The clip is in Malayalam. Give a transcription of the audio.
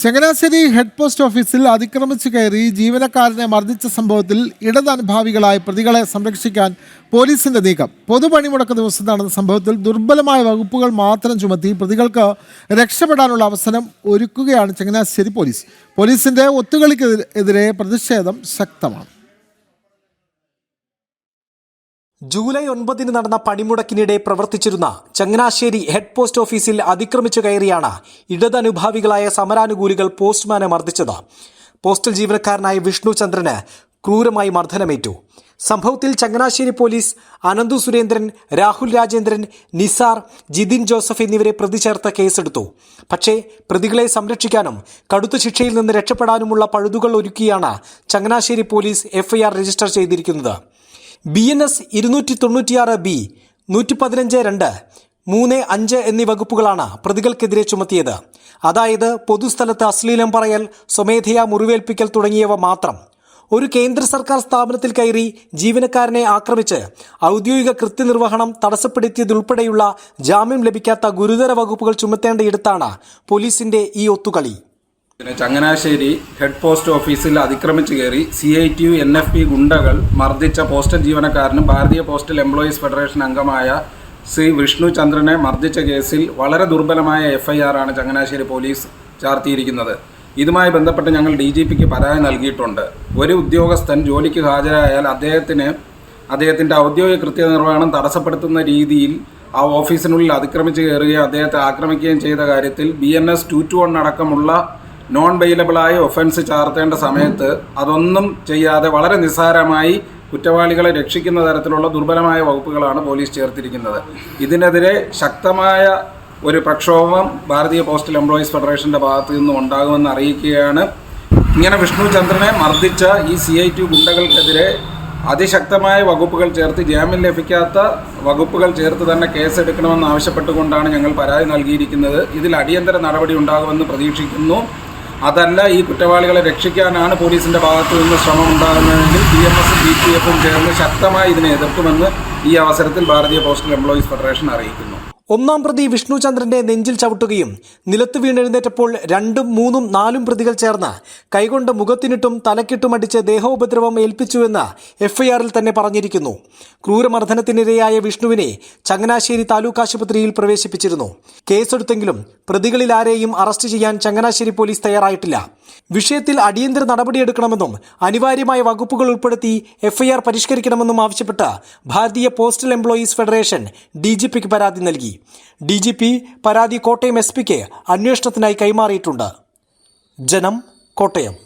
ചങ്ങനാശ്ശേരി ഹെഡ് പോസ്റ്റ് ഓഫീസിൽ അതിക്രമിച്ചു കയറി ജീവനക്കാരനെ മർദ്ദിച്ച സംഭവത്തിൽ ഇടത് അനുഭാവികളായ പ്രതികളെ സംരക്ഷിക്കാൻ പോലീസിന്റെ നീക്കം. പൊതുപണിമുടക്ക് ദിവസം നടന്ന സംഭവത്തിൽ ദുർബലമായ വകുപ്പുകൾ മാത്രം ചുമത്തി പ്രതികൾക്ക് രക്ഷപ്പെടാനുള്ള അവസരം ഒരുക്കുകയാണ് ചങ്ങനാശ്ശേരി പോലീസ്. പോലീസിന്റെ ഒത്തുകളിക്കെതിരെ പ്രതിഷേധം ശക്തമാണ്. ജൂലൈ ഒൻപതിന് നടന്ന പണിമുടക്കിനിടെ പ്രവർത്തിച്ചിരുന്ന ചങ്ങനാശ്ശേരി ഹെഡ് പോസ്റ്റ് ഓഫീസിൽ അതിക്രമിച്ചു കയറിയാണ് ഇടതനുഭാവികളായ സമരാനുകൂലികൾ പോസ്റ്റ്മാനെ മർദ്ദിച്ചത്. പോസ്റ്റൽ ജീവനക്കാരനായ വിഷ്ണു ചന്ദ്രന് ക്രൂരമായി മർദ്ദനമേറ്റു. സംഭവത്തിൽ ചങ്ങനാശ്ശേരി പോലീസ് അനന്തു സുരേന്ദ്രൻ രാഹുൽ രാജേന്ദ്രൻ നിസാർ ജിതിൻ ജോസഫ് എന്നിവരെ പ്രതി ചേർത്ത കേസെടുത്തു. പക്ഷേ പ്രതികളെ സംരക്ഷിക്കാനും കടുത്ത ശിക്ഷയിൽ നിന്ന് രക്ഷപ്പെടാനുമുള്ള പഴുതുകൾ ഒരുക്കിയാണ് ചങ്ങനാശ്ശേരി പോലീസ് എഫ്ഐആർ രജിസ്റ്റർ ചെയ്തിരിക്കുന്നത്. ബി എൻ എസ് ഇരുന്നൂറ്റി തൊണ്ണൂറ്റിയാറ് ബി നൂറ്റി പതിനഞ്ച് രണ്ട് മൂന്ന് അഞ്ച് എന്നീ വകുപ്പുകളാണ് പ്രതികൾക്കെതിരെ ചുമത്തിയത്. അതായത് പൊതുസ്ഥലത്ത് അശ്ലീലം പറയൽ സ്വമേധയാ മുറിവേൽപ്പിക്കൽ തുടങ്ങിയവ മാത്രം. ഒരു കേന്ദ്ര സർക്കാർ സ്ഥാപനത്തിൽ കയറി ജീവനക്കാരനെ ആക്രമിച്ച് ഔദ്യോഗിക കൃത്യനിർവഹണം തടസ്സപ്പെടുത്തിയതുൾപ്പെടെയുള്ള ജാമ്യം ലഭിക്കാത്ത ഗുരുതര വകുപ്പുകൾ ചുമത്തേണ്ടയിടത്താണ് പോലീസിന്റെ ഈ ഒത്തുകളി. പിന്നെ ചങ്ങനാശ്ശേരി ഹെഡ് പോസ്റ്റ് ഓഫീസിൽ അതിക്രമിച്ചു കയറി C I T U N F P ഗുണ്ടകൾ മർദ്ദിച്ച പോസ്റ്റൽ ജീവനക്കാരനും ഭാരതീയ പോസ്റ്റൽ എംപ്ലോയീസ് ഫെഡറേഷൻ അംഗമായ ശ്രീ വിഷ്ണു ചന്ദ്രനെ മർദ്ദിച്ച കേസിൽ വളരെ ദുർബലമായ എഫ്ഐആർ ആണ് ചങ്ങനാശ്ശേരി പോലീസ് ചാർത്തിയിരിക്കുന്നത്. ഇതുമായി ബന്ധപ്പെട്ട് ഞങ്ങൾ ഡി ജി പിക്ക് പരാതി നൽകിയിട്ടുണ്ട്. ഒരു ഉദ്യോഗസ്ഥൻ ജോലിക്ക് ഹാജരായാൽ അദ്ദേഹത്തിന് അദ്ദേഹത്തിന്റെ ഔദ്യോഗിക കൃത്യനിർവഹണം തടസ്സപ്പെടുത്തുന്ന രീതിയിൽ ആ ഓഫീസിനുള്ളിൽ അതിക്രമിച്ച് കയറുകയും അദ്ദേഹത്തെ ആക്രമിക്കുകയും ചെയ്ത കാര്യത്തിൽ B N S two two one അടക്കമുള്ള നോൺ ബെയിലബിളായ ഒഫൻസ് ചാർത്തേണ്ട സമയത്ത് അതൊന്നും ചെയ്യാതെ വളരെ നിസ്സാരമായി കുറ്റവാളികളെ രക്ഷിക്കുന്ന തരത്തിലുള്ള ദുർബലമായ വകുപ്പുകളാണ് പോലീസ് ചേർത്തിരിക്കുന്നത്. ഇതിനെതിരെ ശക്തമായ ഒരു പ്രക്ഷോഭം ഭാരതീയ പോസ്റ്റൽ എംപ്ലോയീസ് ഫെഡറേഷന്റെ ഭാഗത്തു നിന്നും ഉണ്ടാകുമെന്ന് അറിയിക്കുകയാണ്. ഇങ്ങനെ വിഷ്ണു ചന്ദ്രനെ മർദ്ദിച്ച ഈ സി ഐ ടി ഗുണ്ടകൾക്കെതിരെ അതിശക്തമായ വകുപ്പുകൾ ചേർത്ത് ജാമ്യം ലഭിക്കാത്ത വകുപ്പുകൾ ചേർത്ത് തന്നെ കേസെടുക്കണമെന്ന് ആവശ്യപ്പെട്ടുകൊണ്ടാണ് ഞങ്ങൾ പരാതി നൽകിയിരിക്കുന്നത്. ഇതിൽ അടിയന്തര നടപടി ഉണ്ടാകുമെന്ന് പ്രതീക്ഷിക്കുന്നു. അതല്ല ഈ കുറ്റവാളികളെ രക്ഷിക്കാനാണ് പോലീസിന്റെ ഭാഗത്തു നിന്ന് ശ്രമം ഉണ്ടാകുന്നതെങ്കിൽ ബി എം എസും ബി പി എഫും ചേർന്ന് ശക്തമായി ഇതിനെ എതിർക്കുമെന്ന് ഈ അവസരത്തിൽ ഭാരതീയ പോസ്റ്റൽ എംപ്ലോയീസ് ഫെഡറേഷൻ അറിയിക്കുന്നു. ഒന്നാം പ്രതി വിഷ്ണുചന്ദ്രന്റെ നെഞ്ചിൽ ചവിട്ടുകയും നിലത്ത് വീണെഴുന്നേറ്റപ്പോൾ രണ്ടും മൂന്നും നാലും പ്രതികൾ ചേർന്ന് കൈകൊണ്ട് മുഖത്തിനിട്ടും തലക്കിട്ടും അടിച്ച് ദേഹോപദ്രവം ഏൽപ്പിച്ചുവെന്ന് എഫ്ഐആറിൽ തന്നെ പറഞ്ഞിരിക്കുന്നു. ക്രൂരമർദ്ദനത്തിനിരയായ വിഷ്ണുവിനെ ചങ്ങനാശ്ശേരി താലൂക്ക് ആശുപത്രിയിൽ പ്രവേശിപ്പിച്ചിരുന്നു. കേസെടുത്തെങ്കിലും പ്രതികളിൽ ആരെയും അറസ്റ്റ് ചെയ്യാൻ ചങ്ങനാശ്ശേരി പോലീസ് തയ്യാറായിട്ടില്ല. വിഷയത്തിൽ അടിയന്തര നടപടിയെടുക്കണമെന്നും അനിവാര്യമായ വകുപ്പുകൾ ഉൾപ്പെടുത്തി എഫ്ഐആർ പരിഷ്കരിക്കണമെന്നും ആവശ്യപ്പെട്ട് ഭാരതീയ പോസ്റ്റൽ എംപ്ലോയീസ് ഫെഡറേഷൻ ഡി പരാതി നൽകി. ഡി ജി പി പരാതി കോട്ടയം എസ് പിക്ക് അന്വേഷണത്തിനായി കൈമാറിയിട്ടുണ്ട്. ജനം കോട്ടയം.